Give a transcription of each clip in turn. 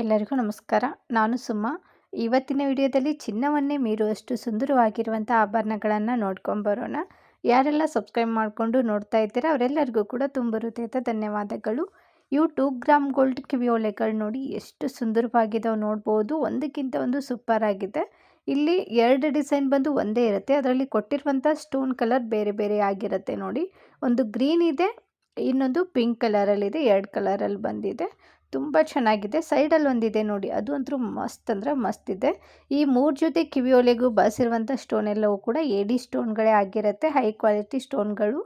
ಎಲ್ಲರಿಗೂ ನಮಸ್ಕಾರ. ನಾನು ಸುಮ್ಮ ಇವತ್ತಿನ ವಿಡಿಯೋದಲ್ಲಿ ಚಿನ್ನವನ್ನೇ ಮೀರುವಷ್ಟು ಸುಂದರವಾಗಿರುವಂಥ ಆಭರಣಗಳನ್ನು ನೋಡ್ಕೊಂಬರೋಣ ಯಾರೆಲ್ಲ ಸಬ್ಸ್ಕ್ರೈಬ್ ಮಾಡಿಕೊಂಡು ನೋಡ್ತಾ ಇದ್ದೀರಾ, ಅವರೆಲ್ಲರಿಗೂ ಕೂಡ ತುಂಬ ಹೃದಯದ ಧನ್ಯವಾದಗಳು. ಇವು ಟೂ ಗ್ರಾಮ್ ಗೋಲ್ಡ್ ಕಿವಿಯೋಲೆಗಳು ನೋಡಿ ಎಷ್ಟು ಸುಂದರವಾಗಿದ್ದಾವೆ ನೋಡ್ಬೋದು. ಒಂದಕ್ಕಿಂತ ಒಂದು ಸೂಪರ್ ಆಗಿದೆ. ಇಲ್ಲಿ ಎರಡು ಡಿಸೈನ್ ಬಂದು ಒಂದೇ ಇರುತ್ತೆ. ಅದರಲ್ಲಿ ಕೊಟ್ಟಿರುವಂಥ ಸ್ಟೋನ್ ಕಲರ್ ಬೇರೆ ಬೇರೆ ಆಗಿರುತ್ತೆ ನೋಡಿ. ಒಂದು ಗ್ರೀನ್ ಇದೆ, ಇನ್ನೊಂದು ಪಿಂಕ್ ಕಲರಲ್ಲಿದೆ ಎರಡು ಕಲರಲ್ಲಿ ಬಂದಿದೆ. ತುಂಬ ಚೆನ್ನಾಗಿದೆ. ಸೈಡಲ್ಲಿ ಒಂದಿದೆ ನೋಡಿ. ಅದು ಅಂತೂ ಮಸ್ತ್ ಅಂದರೆ ಮಸ್ತ್ ಇದೆ. ಈ ಮೂರು ಜೊತೆ ಕಿವಿಯೊಲೆಗೂ ಬಳಸಿರುವಂಥ ಸ್ಟೋನ್ ಎಲ್ಲವೂ ಕೂಡ ಎಡಿ ಸ್ಟೋನ್ಗಳೇ ಆಗಿರುತ್ತೆ. ಹೈ ಕ್ವಾಲಿಟಿ ಸ್ಟೋನ್ಗಳು.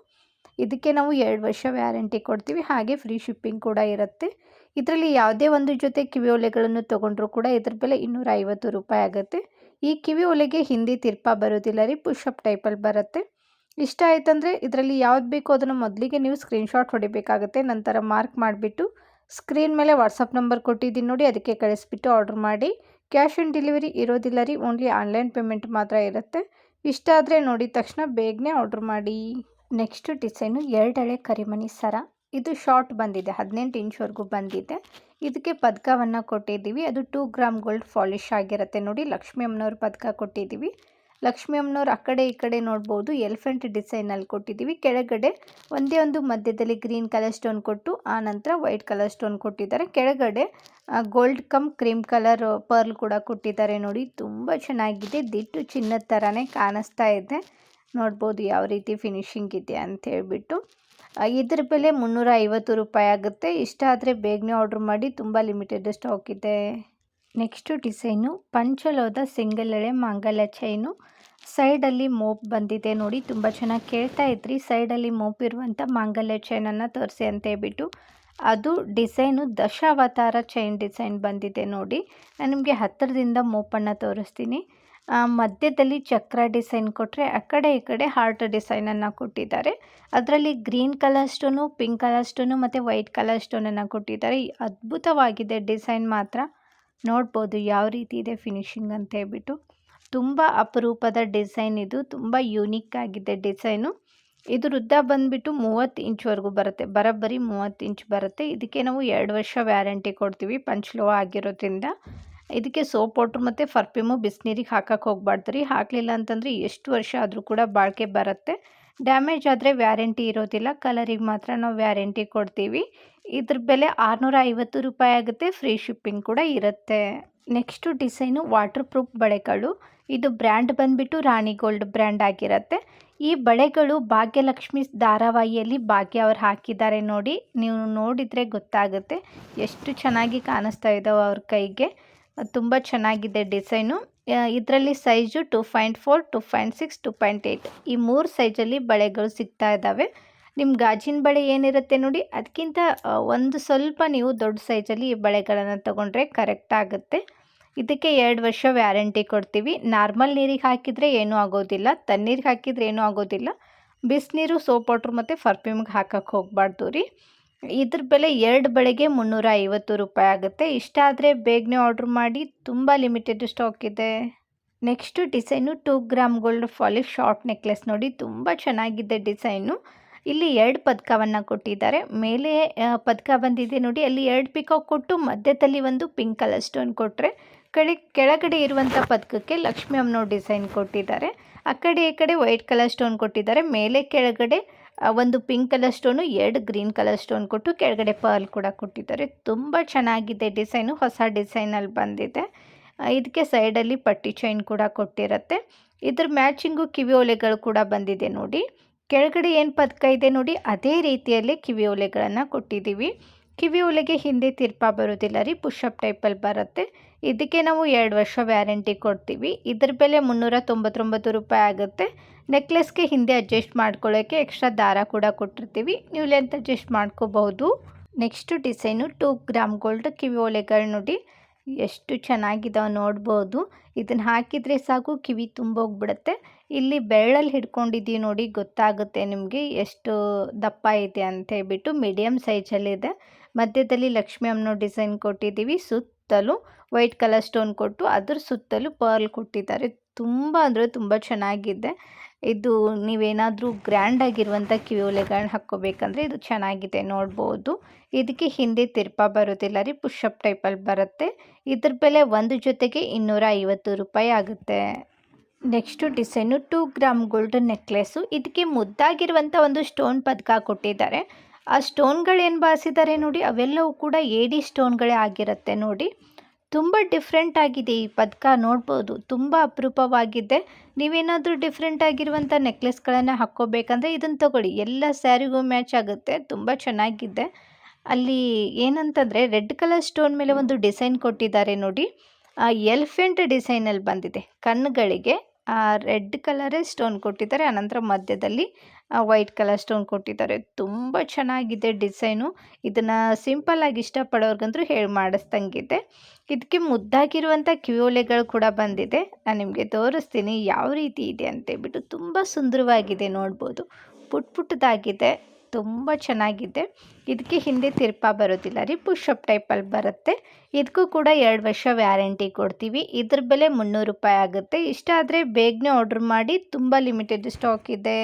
ಇದಕ್ಕೆ ನಾವು ಎರಡು ವರ್ಷ ವ್ಯಾರಂಟಿ ಕೊಡ್ತೀವಿ. ಹಾಗೆ ಫ್ರೀ ಶಿಪ್ಪಿಂಗ್ ಕೂಡ ಇರುತ್ತೆ. ಇದರಲ್ಲಿ ಯಾವುದೇ ಒಂದು ಜೊತೆ ಕಿವಿ ಒಲೆಗಳನ್ನು ತೊಗೊಂಡ್ರೂ ಕೂಡ ಇದ್ರ ಬೆಲೆ ಇನ್ನೂರ ಐವತ್ತು ರೂಪಾಯಿ ಆಗುತ್ತೆ. ಈ ಕಿವಿ ಒಲೆಗೆ ಹಿಂದಿ ತಿರ್ಪ ಬರೋದಿಲ್ಲ ರೀ. ಪುಷಪ್ ಟೈಪಲ್ಲಿ ಬರುತ್ತೆ. ಇಷ್ಟ ಆಯ್ತಂದರೆ ಇದರಲ್ಲಿ ಯಾವ್ದು ಬೇಕೋ ಅದನ್ನು ಮೊದಲಿಗೆ ನೀವು ಸ್ಕ್ರೀನ್ಶಾಟ್ ಹೊಡಿಬೇಕಾಗುತ್ತೆ. ನಂತರ ಮಾರ್ಕ್ ಮಾಡಿಬಿಟ್ಟು ಸ್ಕ್ರೀನ್ ಮೇಲೆ ವಾಟ್ಸಪ್ ನಂಬರ್ ಕೊಟ್ಟಿದ್ದೀನಿ ನೋಡಿ, ಅದಕ್ಕೆ ಕಳಿಸ್ಬಿಟ್ಟು ಆರ್ಡ್ರ್ ಮಾಡಿ. ಕ್ಯಾಶ್ ಆನ್ ಡೆಲಿವರಿ ಇರೋದಿಲ್ಲ ರೀ, ಓನ್ಲಿ ಆನ್ಲೈನ್ ಪೇಮೆಂಟ್ ಮಾತ್ರ ಇರುತ್ತೆ. ಇಷ್ಟ ಆದರೆ ನೋಡಿದ ತಕ್ಷಣ ಬೇಗನೆ ಆರ್ಡ್ರ್ ಮಾಡಿ. ನೆಕ್ಸ್ಟ್ ಡಿಸೈನು ಎರಡಳೆ ಕರಿಮಣಿ ಸರ. ಇದು ಶಾರ್ಟ್ ಬಂದಿದೆ, ಹದಿನೆಂಟು ಇಂಚ್ವರೆಗೂ ಬಂದಿದೆ. ಇದಕ್ಕೆ ಪದಕವನ್ನು ಕೊಟ್ಟಿದ್ದೀವಿ. ಅದು ಟೂ ಗ್ರಾಮ್ ಗೋಲ್ಡ್ ಫಾಲಿಶ್ ಆಗಿರುತ್ತೆ ನೋಡಿ, ಲಕ್ಷ್ಮಿ ಅಮ್ಮನವ್ರ ಪದಕ ಕೊಟ್ಟಿದ್ದೀವಿ. ಲಕ್ಷ್ಮಿ ಅಮ್ಮನವ್ರು ಆ ಕಡೆ ಈ ಕಡೆ ನೋಡ್ಬೋದು. ಎಲಿಫೆಂಟ್ ಡಿಸೈನಲ್ಲಿ ಕೊಟ್ಟಿದ್ದೀವಿ. ಕೆಳಗಡೆ ಒಂದೇ ಒಂದು ಮಧ್ಯದಲ್ಲಿ ಗ್ರೀನ್ ಕಲರ್ ಸ್ಟೋನ್ ಕೊಟ್ಟು, ಆ ನಂತರ ವೈಟ್ ಕಲರ್ ಸ್ಟೋನ್ ಕೊಟ್ಟಿದ್ದಾರೆ. ಕೆಳಗಡೆ gold cum cream colour pearl ಕೂಡ ಕೊಟ್ಟಿದ್ದಾರೆ ನೋಡಿ. ತುಂಬ ಚೆನ್ನಾಗಿದೆ. ದಿಟ್ಟು ಚಿನ್ನದ ಥರನೇ ಕಾಣಿಸ್ತಾ ಇದೆ. ನೋಡ್ಬೋದು ಯಾವ ರೀತಿ ಫಿನಿಶಿಂಗ್ ಇದೆ ಅಂತ ಹೇಳ್ಬಿಟ್ಟು. ಇದ್ರ ಬೆಲೆ ಮುನ್ನೂರ ಐವತ್ತು ರೂಪಾಯಿ ಆಗುತ್ತೆ. ಇಷ್ಟ ಆದರೆ ಬೇಗನೆ ಆರ್ಡ್ರ್ ಮಾಡಿ. ತುಂಬ ಲಿಮಿಟೆಡ್ ಸ್ಟಾಕ್ ಇದೆ. ನೆಕ್ಸ್ಟು ಡಿಸೈನು ಪಂಚಲೋದ ಸಿಂಗಲ್ ಎಳೆ ಮಾಂಗಲ ಚೈನು. ಸೈಡಲ್ಲಿ ಮೋಪ್ ಬಂದಿದೆ ನೋಡಿ, ತುಂಬ ಚೆನ್ನಾಗಿ ಕೇಳ್ತಾ ಇದ್ರಿ. ಸೈಡಲ್ಲಿ ಮೋಪ್ ಇರುವಂಥ ಮಾಂಗಲ್ಯ ಚೈನನ್ನು ತೋರಿಸಿ ಅಂತ ಹೇಳ್ಬಿಟ್ಟು. ಅದು ಡಿಸೈನು ದಶಾವತಾರ ಚೈನ್ ಡಿಸೈನ್ ಬಂದಿದೆ ನೋಡಿ. ನಾನು ನಿಮಗೆ ಹತ್ತಿರದಿಂದ ಮೋಪನ್ನು ತೋರಿಸ್ತೀನಿ. ಮಧ್ಯದಲ್ಲಿ ಚಕ್ರ ಡಿಸೈನ್ ಕೊಟ್ಟರೆ ಆ ಕಡೆ ಈ ಕಡೆ ಹಾರ್ಟ್ ಡಿಸೈನನ್ನು ಕೊಟ್ಟಿದ್ದಾರೆ. ಅದರಲ್ಲಿ green colour stone, pink colour stone ಮತ್ತು ವೈಟ್ ಕಲರ್ ಸ್ಟೋನನ್ನು ಕೊಟ್ಟಿದ್ದಾರೆ. ಅದ್ಭುತವಾಗಿದೆ ಡಿಸೈನ್ ಮಾತ್ರ. ನೋಡ್ಬೋದು ಯಾವ ರೀತಿ ಇದೆ ಫಿನಿಶಿಂಗ್ ಅಂತ ಹೇಳ್ಬಿಟ್ಟು. ತುಂಬ ಅಪರೂಪದ ಡಿಸೈನ್ ಇದು, ತುಂಬ ಯೂನಿಕ್ ಆಗಿದೆ ಡಿಸೈನು. ಇದು ಉದ್ದ ಬಂದುಬಿಟ್ಟು ಮೂವತ್ತು ಇಂಚ್ವರೆಗೂ ಬರುತ್ತೆ, ಬರೋಬ್ಬರಿ ಮೂವತ್ತು ಇಂಚ್ ಬರುತ್ತೆ. ಇದಕ್ಕೆ ನಾವು ಎರಡು ವರ್ಷ ವ್ಯಾರಂಟಿ ಕೊಡ್ತೀವಿ, ಪಂಚ್ಲೋ ಆಗಿರೋದ್ರಿಂದ. ಇದಕ್ಕೆ ಸೋಪ್ ವಾಟ್ರ್ ಮತ್ತು ಫರ್ಫ್ಯೂಮು ಬಿಸಿನೀರಿಗೆ ಹಾಕಕ್ಕೆ ಹೋಗ್ಬಾರ್ದು ರೀ. ಹಾಕಲಿಲ್ಲ ಅಂತಂದರೆ ಎಷ್ಟು ವರ್ಷ ಆದರೂ ಕೂಡ ಬಾಳಿಕೆ ಬರುತ್ತೆ. ಡ್ಯಾಮೇಜ್ ಆದರೆ ವ್ಯಾರಂಟಿ ಇರೋದಿಲ್ಲ. ಕಲರಿಗೆ ಮಾತ್ರ ನಾವು ವ್ಯಾರಂಟಿ ಕೊಡ್ತೀವಿ. ಇದ್ರ ಬೆಲೆ ಆರುನೂರ ಐವತ್ತು ರೂಪಾಯಿ ಆಗುತ್ತೆ. ಫ್ರೀ ಶಿಪ್ಪಿಂಗ್ ಕೂಡ ಇರುತ್ತೆ. ನೆಕ್ಸ್ಟು ಡಿಸೈನು ವಾಟರ್ ಪ್ರೂಫ್ ಬಳೆಗಳು. ಇದು ಬ್ರ್ಯಾಂಡ್ ಬಂದುಬಿಟ್ಟು ರಾಣಿ ಗೋಲ್ಡ್ ಬ್ರ್ಯಾಂಡ್ ಆಗಿರುತ್ತೆ. ಈ ಬಳೆಗಳು ಭಾಗ್ಯಲಕ್ಷ್ಮಿ ಧಾರಾವಾಹಿಯಲ್ಲಿ ಭಾಗ್ಯ ಅವ್ರು ಹಾಕಿದ್ದಾರೆ ನೋಡಿ. ನೀವು ನೋಡಿದರೆ ಗೊತ್ತಾಗುತ್ತೆ. ಎಷ್ಟು ಚೆನ್ನಾಗಿ ಕಾಣಿಸ್ತಾ ಇದ್ದಾವೆ ಅವ್ರ ಕೈಗೆ. ತುಂಬ ಚೆನ್ನಾಗಿದೆ ಡಿಸೈನು ಇದರಲ್ಲಿ size two point four two point six two point eight ಈ ಮೂರು ಸೈಜಲ್ಲಿ ಬಳೆಗಳು ಸಿಗ್ತಾ ಇದ್ದಾವೆ ನಿಮ್ಮ ಗಾಜಿನ ಬಳೆ ಏನಿರುತ್ತೆ ನೋಡಿ ಅದಕ್ಕಿಂತ ಒಂದು ಸ್ವಲ್ಪ ನೀವು ದೊಡ್ಡ ಸೈಜಲ್ಲಿ ಈ ಬಳೆಗಳನ್ನು ತೊಗೊಂಡ್ರೆ ಕರೆಕ್ಟ್ ಆಗುತ್ತೆ. ಇದಕ್ಕೆ ಎರಡು ವರ್ಷ ವ್ಯಾರಂಟಿ ಕೊಡ್ತೀವಿ. ನಾರ್ಮಲ್ ನೀರಿಗೆ ಹಾಕಿದರೆ ಏನೂ ಆಗೋದಿಲ್ಲ. ತಣ್ಣೀರಿಗೆ ಹಾಕಿದರೆ ಏನೂ ಆಗೋದಿಲ್ಲ. ಬಿಸಿನೀರು ಸೋಪ್ ವಾಟ್ರ್ ಮತ್ತು ಫರ್ಫ್ಯೂಮ್ಗೆ ಹಾಕಕ್ಕೆ ಹೋಗಬಾರ್ದು ರೀ. ಇದ್ರ ಬೆಲೆ ಎರಡು ಬಳೆಗೆ ಮುನ್ನೂರ ಐವತ್ತು ರೂಪಾಯಿ ಆಗುತ್ತೆ. ಇಷ್ಟ ಆದರೆ ಬೇಗನೆ ಆರ್ಡ್ರ್ ಮಾಡಿ, ತುಂಬ ಲಿಮಿಟೆಡ್ ಸ್ಟಾಕ್ ಇದೆ. Next design two gram gold polish short necklace ನೋಡಿ, ತುಂಬ ಚೆನ್ನಾಗಿದೆ ಡಿಸೈನು ಇಲ್ಲಿ ಎರಡು ಪದಕವನ್ನು ಕೊಟ್ಟಿದ್ದಾರೆ. ಮೇಲೆ ಪದಕ ಬಂದಿದೆ ನೋಡಿ, ಅಲ್ಲಿ ಎರಡು ಪಿಕೋ ಕೊಟ್ಟು, ಮಧ್ಯದಲ್ಲಿ ಒಂದು ಪಿಂಕ್ ಕಲರ್ ಸ್ಟೋನ್ ಕೊಟ್ಟರೆ ಕಡೆ, ಕೆಳಗಡೆ ಇರುವಂಥ ಪದಕಕ್ಕೆ ಲಕ್ಷ್ಮೀ ಅಮ್ಮನೋ ಡಿಸೈನ್ ಕೊಟ್ಟಿದ್ದಾರೆ. ಆ ಕಡೆ, ಈ ಕಡೆ ವೈಟ್ ಕಲರ್ ಸ್ಟೋನ್ ಕೊಟ್ಟಿದ್ದಾರೆ. ಮೇಲೆ, ಕೆಳಗಡೆ ಒಂದು ಪಿಂಕ್ ಕಲರ್ ಸ್ಟೋನು ಎರಡು ಗ್ರೀನ್ ಕಲರ್ ಸ್ಟೋನ್ ಕೊಟ್ಟು ಕೆಳಗಡೆ ಪರ್ಲ್ ಕೂಡ ಕೊಟ್ಟಿದ್ದಾರೆ. ತುಂಬ ಚೆನ್ನಾಗಿದೆ ಡಿಸೈನು ಹೊಸ ಡಿಸೈನಲ್ಲಿ ಬಂದಿದೆ. ಇದಕ್ಕೆ ಸೈಡಲ್ಲಿ ಪಟ್ಟಿ ಚೈನ್ ಕೂಡ ಕೊಟ್ಟಿರುತ್ತೆ. ಇದ್ರ ಮ್ಯಾಚಿಂಗು ಕಿವಿ ಓಲೆಗಳು ಕೂಡ ಬಂದಿದೆ ನೋಡಿ. ಕೆಳಗಡೆ ಏನು ಪದಕ ಇದೆ ನೋಡಿ, ಅದೇ ರೀತಿಯಲ್ಲಿ ಕಿವಿ ಓಲೆಗಳನ್ನು ಕೊಟ್ಟಿದ್ದೀವಿ. ಕಿವಿ ಓಲೆಗೆ ಹಿಂದೆ ತಿರ್ಪ ಬರೋದಿಲ್ಲ ರೀ ಪುಷಪ್ ಟೈಪಲ್ಲಿ ಬರುತ್ತೆ. ಇದಕ್ಕೆ ನಾವು ಎರಡು ವರ್ಷ ವ್ಯಾರಂಟಿ ಕೊಡ್ತೀವಿ. ಇದ್ರ ಬೆಲೆ ಮುನ್ನೂರ ತೊಂಬತ್ತೊಂಬತ್ತು ರೂಪಾಯಿ ಆಗುತ್ತೆ. ನೆಕ್ಲೆಸ್ಗೆ ಹಿಂದೆ ಅಡ್ಜಸ್ಟ್ ಮಾಡ್ಕೊಳ್ಳೋಕ್ಕೆ ಎಕ್ಸ್ಟ್ರಾ ದಾರ ಕೂಡ ಕೊಟ್ಟಿರ್ತೀವಿ. ನೀವು ಲೆಂತ್ ಅಡ್ಜಸ್ಟ್ ಮಾಡ್ಕೋಬಹುದು. Next design two gram gold ಕಿವಿ ಓಲೆಗಳು ನೋಡಿ. ಎಷ್ಟು ಚೆನ್ನಾಗಿದಾವೆ ನೋಡ್ಬೋದು. ಇದನ್ನು ಹಾಕಿದರೆ ಸಾಕು, ಕಿವಿ ತುಂಬೋಗ್ಬಿಡುತ್ತೆ. ಇಲ್ಲಿ ಬೆರಳಲ್ಲಿ ಹಿಡ್ಕೊಂಡಿದ್ದೀವಿ ನೋಡಿ, ಗೊತ್ತಾಗುತ್ತೆ ನಿಮಗೆ ಎಷ್ಟು ದಪ್ಪ ಇದೆ ಅಂತ ಹೇಳ್ಬಿಟ್ಟು ಮೀಡಿಯಮ್ ಸೈಜಲ್ಲಿದೆ ಮಧ್ಯದಲ್ಲಿ ಲಕ್ಷ್ಮಿ ಅಮ್ಮನೋ ಡಿಸೈನ್ ಕೊಟ್ಟಿದ್ದೀವಿ. ಸುತ್ತಲೂ ವೈಟ್ ಕಲರ್ ಸ್ಟೋನ್ ಕೊಟ್ಟು ಅದ್ರ ಸುತ್ತಲೂ ಪರ್ಲ್ ಕೊಟ್ಟಿದ್ದಾರೆ. ತುಂಬ ಅಂದರೆ ತುಂಬ ಚೆನ್ನಾಗಿದೆ. ಇದು ನೀವೇನಾದರೂ ಗ್ರ್ಯಾಂಡ್ ಆಗಿರುವಂಥ ಕಿವಿಯೋಲೆಗಳನ್ನ ಹಾಕ್ಕೋಬೇಕಂದ್ರೆ ಇದು ಚೆನ್ನಾಗಿದೆ ನೋಡ್ಬೋದು. ಇದಕ್ಕೆ ಹಿಂದೆ ತಿರ್ಪ ಬರೋದಿಲ್ಲ ರೀ ಪುಷಪ್ ಟೈಪಲ್ಲಿ ಬರುತ್ತೆ. ಇದ್ರ ಬೆಲೆ ಒಂದು ಜೊತೆಗೆ ಇನ್ನೂರ ಐವತ್ತು ರೂಪಾಯಿ ಆಗುತ್ತೆ. Next design two gram golden necklace ಇದಕ್ಕೆ ಮುದ್ದಾಗಿರುವಂಥ ಒಂದು ಸ್ಟೋನ್ ಪದಕ ಕೊಟ್ಟಿದ್ದಾರೆ. ಆ ಸ್ಟೋನ್ಗಳೇನು ಬಾರಿಸಿದ್ದಾರೆ ನೋಡಿ, ಅವೆಲ್ಲವೂ ಕೂಡ ಏಡಿ ಸ್ಟೋನ್ಗಳೇ ಆಗಿರುತ್ತೆ ನೋಡಿ. ತುಂಬ ಡಿಫ್ರೆಂಟ್ ಆಗಿದೆ ಈ ಪದಕ ನೋಡ್ಬೋದು. ತುಂಬ ಅಪರೂಪವಾಗಿದೆ. ನೀವೇನಾದರೂ ಡಿಫ್ರೆಂಟ್ ಆಗಿರುವಂಥ ನೆಕ್ಲೆಸ್ಗಳನ್ನು ಹಾಕ್ಕೋಬೇಕಂದ್ರೆ ಇದನ್ನು ತಗೊಳ್ಳಿ. ಎಲ್ಲ ಸ್ಯಾರಿಗೂ ಮ್ಯಾಚ್ ಆಗುತ್ತೆ. ತುಂಬ ಚೆನ್ನಾಗಿದೆ. ಅಲ್ಲಿ ಏನಂತಂದರೆ ರೆಡ್ ಕಲರ್ ಸ್ಟೋನ್ ಮೇಲೆ ಒಂದು ಡಿಸೈನ್ ಕೊಟ್ಟಿದ್ದಾರೆ ನೋಡಿ. ಎಲಿಫೆಂಟ್ ಡಿಸೈನಲ್ಲಿ ಬಂದಿದೆ ಕಣ್ಣುಗಳಿಗೆ. ರೆಡ್ ಕಲರೇ ಸ್ಟೋನ್ ಕೊಟ್ಟಿದ್ದಾರೆ, ಆನಂತರ ಮಧ್ಯದಲ್ಲಿ ವೈಟ್ ಕಲರ್ ಸ್ಟೋನ್ ಕೊಟ್ಟಿದ್ದಾರೆ. ತುಂಬ ಚೆನ್ನಾಗಿದೆ ಡಿಸೈನು. ಇದನ್ನು ಸಿಂಪಲ್ಲಾಗಿ ಇಷ್ಟಪಡೋರ್ಗಂತೂ ಹೇಳಿ ಮಾಡಿಸ್ದಂಗಿದೆ. ಇದಕ್ಕೆ ಮುದ್ದಾಗಿರುವಂಥ ಕಿವಿಯೋಲೆಗಳು ಕೂಡ ಬಂದಿದೆ. ನಾನು ನಿಮಗೆ ತೋರಿಸ್ತೀನಿ, ಯಾವ ರೀತಿ ಇದೆ ಅಂತೇಳ್ಬಿಟ್ಟು ತುಂಬ ಸುಂದರವಾಗಿದೆ ನೋಡ್ಬೋದು. ಪುಟ್ ಪುಟ್ಟದಾಗಿದೆ ತುಂಬ ಚೆನ್ನಾಗಿದೆ. ಇದಕ್ಕೆ ಹಿಂದೆ ತಿರ್ಪ ಬರೋದಿಲ್ಲ ರೀ ಪುಷಪ್ ಟೈಪಲ್ಲಿ ಬರುತ್ತೆ. ಇದಕ್ಕೂ ಕೂಡ ಎರಡು ವರ್ಷ ವ್ಯಾರಂಟಿ ಕೊಡ್ತೀವಿ. ಇದ್ರ ಬೆಲೆ ಮುನ್ನೂರು ರೂಪಾಯಿ ಆಗುತ್ತೆ. ಇಷ್ಟ ಆದರೆ ಬೇಗನೆ ಆರ್ಡ್ರ್ ಮಾಡಿ, ತುಂಬ ಲಿಮಿಟೆಡ್ ಸ್ಟಾಕ್ ಇದೆ.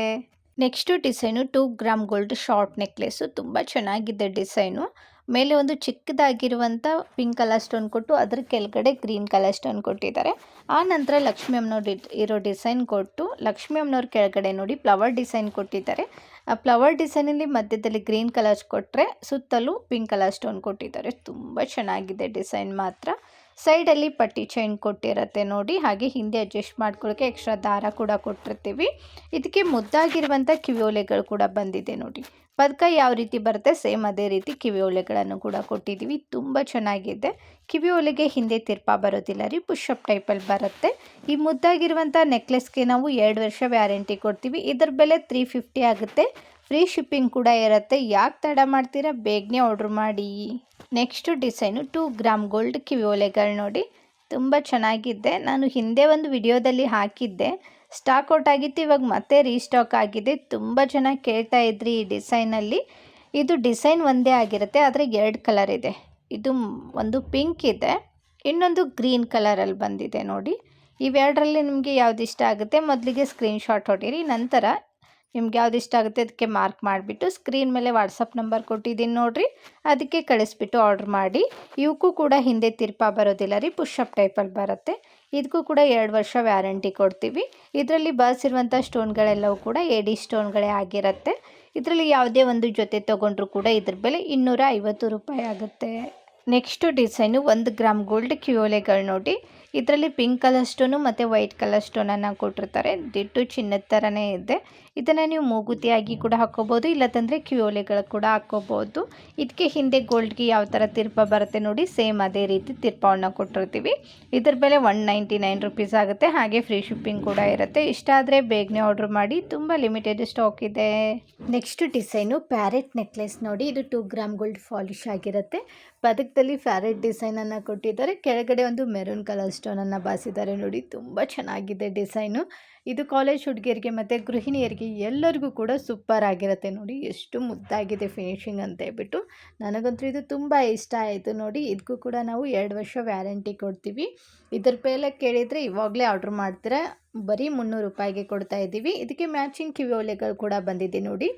Next design two gram gold short necklace ತುಂಬ ಚೆನ್ನಾಗಿದೆ ಡಿಸೈನು ಮೇಲೆ ಒಂದು ಚಿಕ್ಕದಾಗಿರುವಂಥ ಪಿಂಕ್ ಕಲರ್ ಸ್ಟೋನ್ ಕೊಟ್ಟು ಅದ್ರ ಕೆಳಗಡೆ ಗ್ರೀನ್ ಕಲರ್ ಸ್ಟೋನ್ ಕೊಟ್ಟಿದ್ದಾರೆ. ಆ ನಂತರ ಲಕ್ಷ್ಮೀ ಅಮ್ಮನವ್ರು ಇರೋ ಡಿಸೈನ್ ಕೊಟ್ಟು ಲಕ್ಷ್ಮೀ ಅಮ್ಮನವ್ರ ಕೆಳಗಡೆ ನೋಡಿ ಫ್ಲವರ್ ಡಿಸೈನ್ ಕೊಟ್ಟಿದ್ದಾರೆ. ಆ ಫ್ಲವರ್ ಡಿಸೈನಲ್ಲಿ ಮಧ್ಯದಲ್ಲಿ ಗ್ರೀನ್ ಕಲರ್ಸ್ ಕೊಟ್ಟರೆ ಸುತ್ತಲೂ ಪಿಂಕ್ ಕಲರ್ ಸ್ಟೋನ್ ಕೊಟ್ಟಿದ್ದಾರೆ. ತುಂಬ ಚೆನ್ನಾಗಿದೆ ಡಿಸೈನ್ ಮಾತ್ರ. ಸೈಡಲ್ಲಿ ಪಟ್ಟಿ ಚೈನ್ ಕೊಟ್ಟಿರುತ್ತೆ ನೋಡಿ, ಹಾಗೆ ಹಿಂದೆ ಅಡ್ಜಸ್ಟ್ ಮಾಡ್ಕೊಳ್ಳೋಕ್ಕೆ ಎಕ್ಸ್ಟ್ರಾ ದಾರ ಕೂಡ ಕೊಟ್ಟಿರ್ತೀವಿ. ಇದಕ್ಕೆ ಮುದ್ದಾಗಿರುವಂಥ ಕಿವಿಯೋಲೆಗಳು ಕೂಡ ಬಂದಿದೆ ನೋಡಿ. ಪದಕ ಯಾವ ರೀತಿ ಬರುತ್ತೆ ಸೇಮ್ ಅದೇ ರೀತಿ ಕಿವಿಯೋಲೆಗಳನ್ನು ಕೂಡ ಕೊಟ್ಟಿದ್ದೀವಿ ತುಂಬ ಚೆನ್ನಾಗಿದೆ. ಕಿವಿಯೋಲೆಗೆ ಹಿಂದೆ ತಿರ್ಪ ಬರೋದಿಲ್ಲ ರೀ ಪುಷಪ್ ಟೈಪಲ್ಲಿ ಬರುತ್ತೆ. ಈ ಮುದ್ದಾಗಿರುವಂಥ ನೆಕ್ಲೆಸ್ಗೆ ನಾವು ಎರಡು ವರ್ಷ ವ್ಯಾರಂಟಿ ಕೊಡ್ತೀವಿ. ಇದರ ಬೆಲೆ ತ್ರೀ ಫಿಫ್ಟಿ ಆಗುತ್ತೆ. ಫ್ರೀ ಶಿಪ್ಪಿಂಗ್ ಕೂಡ ಇರುತ್ತೆ. ಯಾಕೆ ತಡ ಮಾಡ್ತೀರಾ? ಬೇಗನೆ ಆರ್ಡ್ರ್ ಮಾಡಿ. Next design two gram gold ಕಿವಿ ಓಲೆಗಳು ನೋಡಿ. ತುಂಬ ಚೆನ್ನಾಗಿದೆ. ನಾನು ಹಿಂದೆ ಒಂದು ವಿಡಿಯೋದಲ್ಲಿ ಹಾಕಿದ್ದೆ. ಸ್ಟಾಕ್ ಔಟ್ ಆಗಿತ್ತು, ಇವಾಗ ಮತ್ತೆ ರೀಸ್ಟಾಕ್ ಆಗಿದೆ. ತುಂಬ ಚೆನ್ನಾಗಿ ಕೇಳ್ತಾ ಇದ್ರಿ ಈ ಡಿಸೈನಲ್ಲಿ ಇದು ಡಿಸೈನ್ ಒಂದೇ ಆಗಿರುತ್ತೆ, ಆದರೆ ಎರಡು ಕಲರ್ ಇದೆ. ಇದು ಒಂದು ಪಿಂಕ್ ಇದೆ. ಇನ್ನೊಂದು ಗ್ರೀನ್ ಕಲರಲ್ಲಿ ಬಂದಿದೆ ನೋಡಿ. ಇವೆರಡರಲ್ಲಿ ನಿಮಗೆ ಯಾವ್ದು ಇಷ್ಟ ಆಗುತ್ತೆ, ಮೊದಲಿಗೆ ಸ್ಕ್ರೀನ್ಶಾಟ್ ಹೊಡೀರಿ. ನಂತರ ನಿಮ್ಗೆ ಯಾವ್ದು ಇಷ್ಟ ಆಗುತ್ತೆ ಅದಕ್ಕೆ ಮಾರ್ಕ್ ಮಾಡಿಬಿಟ್ಟು ಸ್ಕ್ರೀನ್ ಮೇಲೆ ವಾಟ್ಸಪ್ ನಂಬರ್ ಕೊಟ್ಟಿದ್ದೀನಿ ನೋಡಿರಿ. ಅದಕ್ಕೆ ಕಳಿಸ್ಬಿಟ್ಟು ಆರ್ಡ್ರ್ ಮಾಡಿ. ಇವಕ್ಕೂ ಕೂಡ ಹಿಂದೆ ತಿರ್ಪ ಬರೋದಿಲ್ಲ ರೀ ಪುಷಪ್ ಟೈಪಲ್ಲಿ ಬರುತ್ತೆ. ಇದಕ್ಕೂ ಕೂಡ ಎರಡು ವರ್ಷ ವ್ಯಾರಂಟಿ ಕೊಡ್ತೀವಿ. ಇದರಲ್ಲಿ ಬಳಸಿರುವಂಥ ಸ್ಟೋನ್ಗಳೆಲ್ಲವೂ ಕೂಡ ಎಡಿ ಸ್ಟೋನ್ಗಳೇ ಆಗಿರುತ್ತೆ. ಇದರಲ್ಲಿ ಯಾವುದೇ ಒಂದು ಜೊತೆ ತೊಗೊಂಡ್ರೂ ಕೂಡ ಇದ್ರ ಬೆಲೆ ಇನ್ನೂರ ರೂಪಾಯಿ ಆಗುತ್ತೆ. ನೆಕ್ಸ್ಟು ಡಿಸೈನು ಒಂದು ಗ್ರಾಮ್ ಗೋಲ್ಡ್ ಕ್ಯೂಲೆಗಳು ನೋಡಿ. ಇದರಲ್ಲಿ ಪಿಂಕ್ ಕಲರ್ ಸ್ಟೋನು ಮತ್ತು ವೈಟ್ ಕಲರ್ ಸ್ಟೋನನ್ನು ಕೊಟ್ಟಿರ್ತಾರೆ. ದಿಟ್ಟು ಚಿನ್ನದ ಥರನೇ ಇದೆ. ಇದನ್ನು ನೀವು ಮೂಗುತಿಯಾಗಿ ಕೂಡ ಹಾಕ್ಕೋಬೋದು ಇಲ್ಲದಂದರೆ ಕ್ಯೂಲೆಗಳು ಕೂಡ ಹಾಕ್ಕೋಬೋದು ಇದಕ್ಕೆ ಹಿಂದೆ ಗೋಲ್ಡ್ಗೆ ಯಾವ ಥರ ತಿರ್ಪ ಬರುತ್ತೆ ನೋಡಿ, ಸೇಮ್ ಅದೇ ರೀತಿ ತಿರ್ಪವನ್ನು ಕೊಟ್ಟಿರ್ತೀವಿ. ಇದ್ರ ಬೆಲೆ ಒನ್ ನೈಂಟಿ ನೈನ್ ರುಪೀಸ್ ಆಗುತ್ತೆ. ಹಾಗೆ ಫ್ರೀ ಶಿಪ್ಪಿಂಗ್ ಕೂಡ ಇರುತ್ತೆ. ಇಷ್ಟ ಆದರೆ ಬೇಗನೆ ಆರ್ಡ್ರ್ ಮಾಡಿ. ತುಂಬ ಲಿಮಿಟೆಡ್ ಸ್ಟಾಕ್ ಇದೆ. ನೆಕ್ಸ್ಟ್ ಡಿಸೈನು ಪ್ಯಾರೆಟ್ ನೆಕ್ಲೆಸ್ ನೋಡಿ. ಇದು ಟೂ ಗ್ರಾಮ್ ಗೋಲ್ಡ್ ಫಾಲಿಶ್ ಆಗಿರುತ್ತೆ. ಪದಕದಲ್ಲಿ ಪ್ಯಾರೆಟ್ ಡಿಸೈನನ್ನು ಕೊಟ್ಟಿದ್ದಾರೆ. ಕೆಳಗಡೆ ಒಂದು ಮೆರೂನ್ ಕಲರ್ ಸ್ಟೋನನ್ನು ಬಾಸಿದ್ದಾರೆ ನೋಡಿ. ತುಂಬ ಚೆನ್ನಾಗಿದೆ ಡಿಸೈನು. ಇದು ಕಾಲೇಜ್ ಹುಡುಗಿಯರಿಗೆ ಮತ್ತು ಗೃಹಿಣಿಯರಿಗೆ ಎಲ್ಲರಿಗೂ ಕೂಡ ಸೂಪರ್ ಆಗಿರುತ್ತೆ ನೋಡಿ. ಎಷ್ಟು ಮುದ್ದಾಗಿದೆ ಫಿನಿಶಿಂಗ್ ಅಂತ ಹೇಳ್ಬಿಟ್ಟು. ನನಗಂತೂ ಇದು ತುಂಬ ಇಷ್ಟ ಆಯಿತು ನೋಡಿ. ಇದಕ್ಕೂ ಕೂಡ ನಾವು ಎರಡು ವರ್ಷ ವ್ಯಾರಂಟಿ ಕೊಡ್ತೀವಿ. ಇದ್ರ ಮೇಲೆ ಕೇಳಿದರೆ ಇವಾಗಲೇ ಆರ್ಡ್ರ್ ಮಾಡ್ತೀರಾ? ಬರೀ ಮುನ್ನೂರು ರೂಪಾಯಿಗೆ ಕೊಡ್ತಾ ಇದ್ದೀವಿ. ಇದಕ್ಕೆ ಮ್ಯಾಚಿಂಗ್ ಕಿವಿಯೋಲೆಗಳು ಕೂಡ ಬಂದಿದೆ ನೋಡಿ.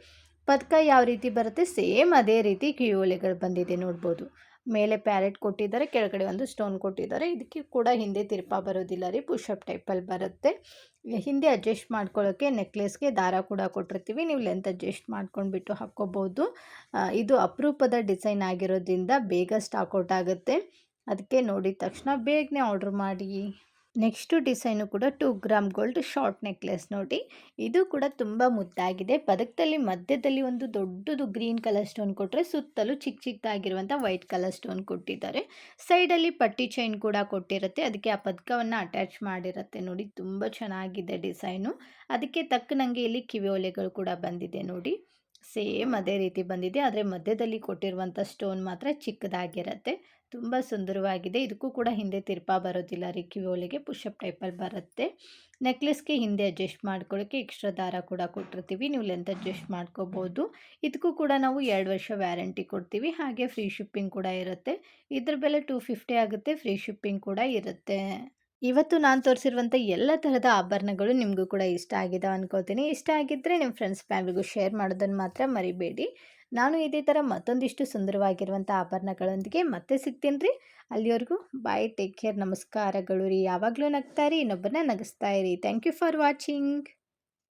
ಪದಕ ಯಾವ ರೀತಿ ಬರುತ್ತೆ? ಸೇಮ್ ಅದೇ ರೀತಿ ಕಿವಿಯೋಲೆಗಳು ಬಂದಿದೆ ನೋಡ್ಬೋದು. ಮೇಲೆ ಪ್ಯಾರೆಟ್ ಕೊಟ್ಟಿದ್ದಾರೆ, ಕೆಳಗಡೆ ಒಂದು ಸ್ಟೋನ್ ಕೊಟ್ಟಿದ್ದಾರೆ. ಇದಕ್ಕೆ ಕೂಡ ಹಿಂದೆ ತಿರ್ಪಾ ಬರೋದಿಲ್ಲ ರೀ ಪುಷಪ್ ಟೈಪಲ್ಲಿ ಬರುತ್ತೆ. ಹಿಂದೆ ಅಡ್ಜಸ್ಟ್ ಮಾಡ್ಕೊಳ್ಳೋಕ್ಕೆ ನೆಕ್ಲೆಸ್ಗೆ ದಾರ ಕೂಡ ಕೊಟ್ಟಿರ್ತೀವಿ. ನೀವು ಲೆಂತ್ ಅಡ್ಜಸ್ಟ್ ಮಾಡ್ಕೊಂಡ್ಬಿಟ್ಟು ಹಾಕ್ಕೋಬೋದು. ಇದು ಅಪರೂಪದ ಡಿಸೈನ್ ಆಗಿರೋದ್ರಿಂದ ಬೇಗ ಸ್ಟಾಕ್ ಔಟ್ ಆಗುತ್ತೆ. ಅದಕ್ಕೆ ನೋಡಿದ ತಕ್ಷಣ ಬೇಗನೆ ಆರ್ಡ್ರ್ ಮಾಡಿ. ನೆಕ್ಸ್ಟು ಡಿಸೈನು ಕೂಡ two gram gold short necklace ನೋಡಿ. ಇದು ಕೂಡ ತುಂಬ ಮುದ್ದಾಗಿದೆ. ಪದಕದಲ್ಲಿ ಮಧ್ಯದಲ್ಲಿ ಒಂದು ದೊಡ್ಡದು ಗ್ರೀನ್ ಕಲರ್ ಸ್ಟೋನ್ ಕೊಟ್ಟರೆ ಸುತ್ತಲೂ ಚಿಕ್ಕ ಚಿಕ್ಕದಾಗಿರುವಂಥ ವೈಟ್ ಕಲರ್ ಸ್ಟೋನ್ ಕೊಟ್ಟಿದ್ದಾರೆ. ಸೈಡಲ್ಲಿ ಪಟ್ಟಿ ಚೈನ್ ಕೂಡ ಕೊಟ್ಟಿರುತ್ತೆ. ಅದಕ್ಕೆ ಆ ಪದಕವನ್ನು ಅಟ್ಯಾಚ್ ಮಾಡಿರುತ್ತೆ ನೋಡಿ. ತುಂಬ ಚೆನ್ನಾಗಿದೆ ಡಿಸೈನು. ಅದಕ್ಕೆ ತಕ್ಕನಂಗೆ ಇಲ್ಲಿ ಕಿವಿಯೋಲೆಗಳು ಕೂಡ ಬಂದಿದೆ ನೋಡಿ. ಸೇಮ್ ಅದೇ ರೀತಿ ಬಂದಿದೆ. ಆದರೆ ಮಧ್ಯದಲ್ಲಿ ಕೊಟ್ಟಿರುವಂಥ ಸ್ಟೋನ್ ಮಾತ್ರ ಚಿಕ್ಕದಾಗಿರುತ್ತೆ. ತುಂಬ ಸುಂದರವಾಗಿದೆ. ಇದಕ್ಕೂ ಕೂಡ ಹಿಂದೆ ತಿರ್ಪ ಬರೋದಿಲ್ಲ. ರೀ ಪುಶ್ ಪುಷಪ್ ಟೈಪಲ್ಲಿ ಬರುತ್ತೆ. ನೆಕ್ಲೆಸ್ಗೆ ಹಿಂದೆ ಅಡ್ಜಸ್ಟ್ ಮಾಡ್ಕೊಳ್ಳೋಕ್ಕೆ ಎಕ್ಸ್ಟ್ರಾ ದಾರ ಕೂಡ ಕೊಟ್ಟಿರ್ತೀವಿ. ನೀವು ಲೆಂತ್ ಅಡ್ಜಸ್ಟ್ ಮಾಡ್ಕೋಬೋದು. ಇದಕ್ಕೂ ಕೂಡ ನಾವು ಎರಡು ವರ್ಷ ವ್ಯಾರಂಟಿ ಕೊಡ್ತೀವಿ. ಹಾಗೆ ಫ್ರೀ ಶಿಪ್ಪಿಂಗ್ ಕೂಡ ಇರುತ್ತೆ. ಇದ್ರ ಬೆಲೆ ಟೂ ಫಿಫ್ಟಿ ಆಗುತ್ತೆ. ಫ್ರೀ ಶಿಪ್ಪಿಂಗ್ ಕೂಡ ಇರುತ್ತೆ. ಇವತ್ತು ನಾನು ತೋರಿಸಿರುವಂಥ ಎಲ್ಲ ಥರದ ಆಭರಣಗಳು ನಿಮಗೂ ಕೂಡ ಇಷ್ಟ ಆಗಿದೆ ಅನ್ಕೋತೀನಿ. ಇಷ್ಟ ಆಗಿದ್ದರೆ ನಿಮ್ಮ ಫ್ರೆಂಡ್ಸ್ ಫ್ಯಾಮಿಲಿಗೂ ಶೇರ್ ಮಾಡೋದನ್ನು ಮಾತ್ರ ಮರಿಬೇಡಿ. ನಾನು ಇದೇ ಥರ ಮತ್ತೊಂದಿಷ್ಟು ಸುಂದರವಾಗಿರುವಂಥ ಆಭರಣಗಳೊಂದಿಗೆ ಮತ್ತೆ ಸಿಗ್ತೀನಿ ರೀ ಅಲ್ಲಿವರೆಗೂ ಬಾಯ್ ಟೇಕ್ ಕೇರ್ ನಮಸ್ಕಾರಗಳು ರೀ. ಯಾವಾಗಲೂ ನಗ್ತಾ ಇರಿ ಇನ್ನೊಬ್ಬರನ್ನ ನಗಿಸ್ತಾ ಇರಿ. Thank you for watching